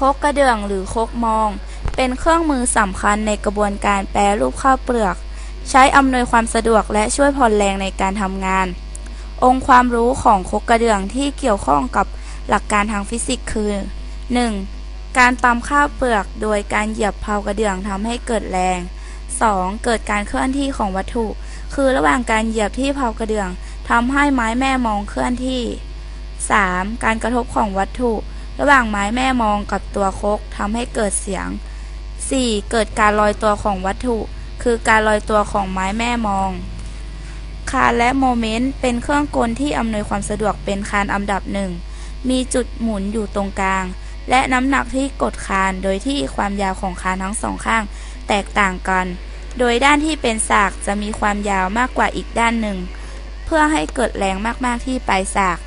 คกกระเดื่องหรือคกมอง เป็นเครื่องมือสำคัญในกระบวนการแปรรูปข้าวเปลือก ใช้อำนวยความสะดวกและช่วยผ่อนแรงในการทำงาน องค์ความรู้ของคกกระเดื่องที่เกี่ยวข้องกับหลักการทางฟิสิกส์คือ 1. การตำข้าวเปลือกโดยการเหยียบเพากระเดื่องทำให้เกิดแรง 2. เกิดการเคลื่อนที่ของวัตถุ คือระหว่างการเหยียบที่เพากระเดื่องทำให้ไม้แม่มองเคลื่อนที่ 3. การกระทบของวัตถุ ระหว่างไม้แม่มองกับตัวคกทำให้เกิดเสียง 4. เกิดการลอยตัวของวัตถุ คือการลอยตัวของไม้แม่มองคานและโมเมนต์เป็นเครื่องกลที่อำนวยความสะดวกเป็นคานอันดับหนึ่ง มีจุดหมุนอยู่ตรงกลาง และน้ำหนักที่กดคานโดยที่ความยาวของคานทั้งสองข้าง แตกต่างกัน โดยด้านที่เป็นสากจะมีความยาวมากกว่าอีกด้านหนึ่ง เพื่อให้เกิดแรงมากๆที่ปลายสาก